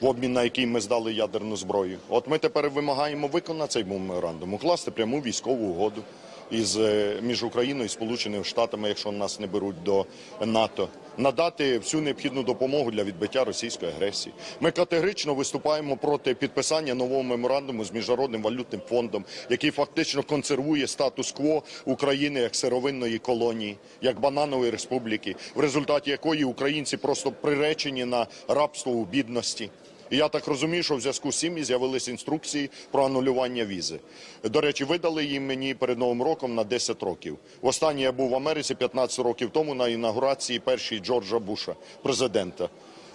в обмін на який ми здали ядерну зброю. От ми тепер вимагаємо виконати цей меморандум, укласти пряму військову угоду із е, між Україною і Сполученими Штатами, якщо нас не беруть до НАТО, надати всю необхідну допомогу для відбиття російської агресії. Ми категорично виступаємо проти підписання нового меморандуму з міжнародним валютним фондом, який фактично консервує статус-кво України як сировинної колонії, як бананової республіки, в результаті якої українці просто приречені на рабство у бідності. І я так розумію, що в зв'язку з цим з'явилися інструкції про анулювання візи. До речі, видали їм мені перед Новим роком на 10 років. Востаннє я був в Америці 15 років тому на інаугурації першої Джорджа Буша, президента.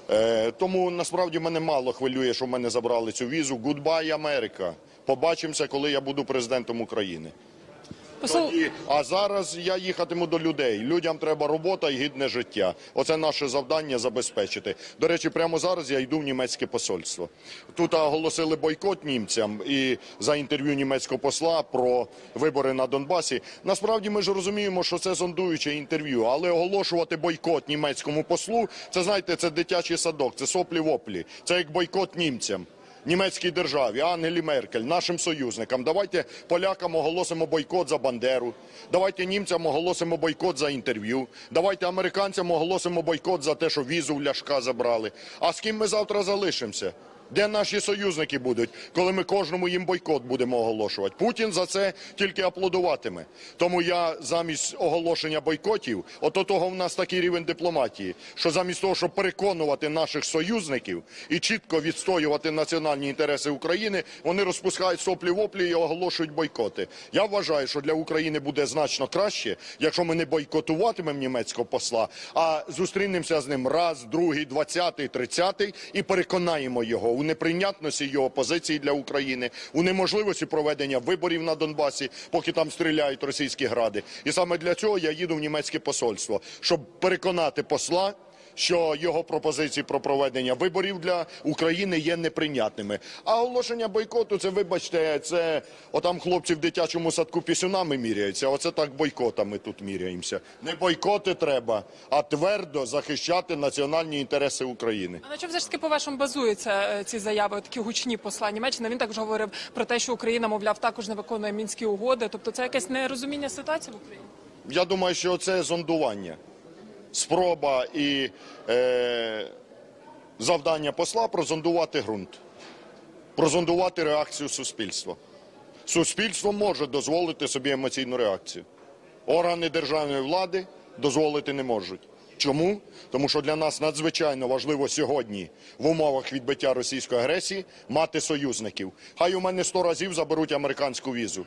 Е, тому насправді мене мало хвилює, що в мене забрали цю візу. Гудбай, Америка. Побачимося, коли я буду президентом України. Тоді, а зараз я їхатиму до людей. Людям треба робота і гідне життя. Оце наше завдання забезпечити. До речі, прямо зараз я йду в німецьке посольство. Тут оголосили бойкот німцям і за інтерв'ю німецького посла про вибори на Донбасі. Насправді ми ж розуміємо, що це зондуюче інтерв'ю, але оголошувати бойкот німецькому послу, це знаєте, це дитячий садок, це соплі-воплі, це як бойкот німцям німецькій державі, Ангелі Меркель, нашим союзникам. Давайте полякам оголосимо бойкот за Бандеру. Давайте німцям оголосимо бойкот за інтерв'ю. Давайте американцям оголосимо бойкот за те, що візу в Ляшка забрали. А з ким ми завтра залишимося? Де наші союзники будуть, коли ми кожному їм бойкот будемо оголошувати? Путін за це тільки аплодуватиме. Тому я замість оголошення бойкотів, ото того в нас такий рівень дипломатії, що замість того, щоб переконувати наших союзників і чітко відстоювати національні інтереси України, вони розпускають соплі-воплі і оголошують бойкоти. Я вважаю, що для України буде значно краще, якщо ми не бойкотуватимемо німецького посла, а зустрінемося з ним раз, другий, двадцятий, тридцятий і переконаємо його у неприйнятності його позиції для України, у неможливості проведення виборів на Донбасі, поки там стріляють російські гради. І саме для цього я їду в німецьке посольство, щоб переконати посла. Що його пропозиції про проведення виборів для України є неприйнятними. А оголошення бойкоту, це вибачте, це отам хлопці в дитячому садку пісюнами міряються. Оце так бойкотами тут міряємося. Не бойкоти треба, а твердо захищати національні інтереси України. а на чому все ж таки по-вашому базуються е, ці заяви, такі гучні посла Німеччини? Він також говорив про те, що Україна, мовляв, також не виконує мінські угоди. Тобто це якесь нерозуміння ситуації в Україні? Я думаю, що це зондування, спроба і е, завдання посла прозондувати ґрунт, прозондувати реакцію суспільства. Суспільство може дозволити собі емоційну реакцію. Органи державної влади дозволити не можуть. Чому? Тому що для нас надзвичайно важливо сьогодні в умовах відбиття російської агресії мати союзників. Хай у мене сто разів заберуть американську візу.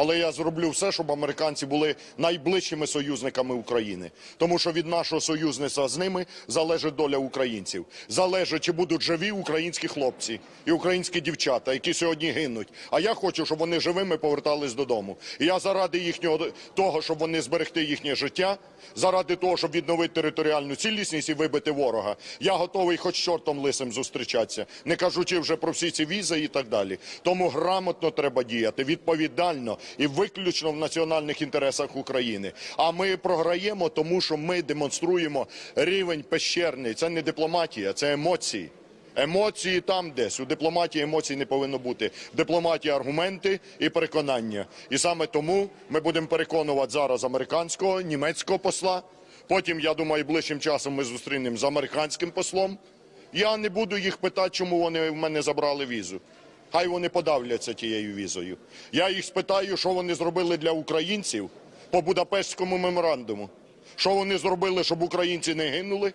Але я зроблю все, щоб американці були найближчими союзниками України, тому що від нашого союзництва з ними залежить доля українців. Залежить, чи будуть живі українські хлопці і українські дівчата, які сьогодні гинуть. А я хочу, щоб вони живими повертались додому. І я заради їхнього того, щоб вони зберегти їхнє життя, заради того, щоб відновити територіальну цілісність і вибити ворога. Я готовий хоч чортом лисим зустрічатися, не кажучи вже про всі ці візи і так далі. Тому грамотно треба діяти, відповідально і виключно в національних інтересах України. А ми програємо, тому що ми демонструємо рівень пещерний. Це не дипломатія, це емоції. Емоції там десь. У дипломатії емоцій не повинно бути. В дипломатії аргументи і переконання. І саме тому ми будемо переконувати зараз американського, німецького посла. Потім, я думаю, ближчим часом ми зустрінемо з американським послом. Я не буду їх питати, чому вони в мене забрали візу. Хай вони подавляться тією візою. Я їх спитаю, що вони зробили для українців по Будапештському меморандуму. Що вони зробили, щоб українці не гинули,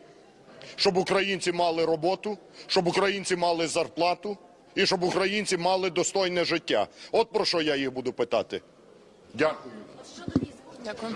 щоб українці мали роботу, щоб українці мали зарплату і щоб українці мали достойне життя. От про що я їх буду питати. Дякую. Дякую.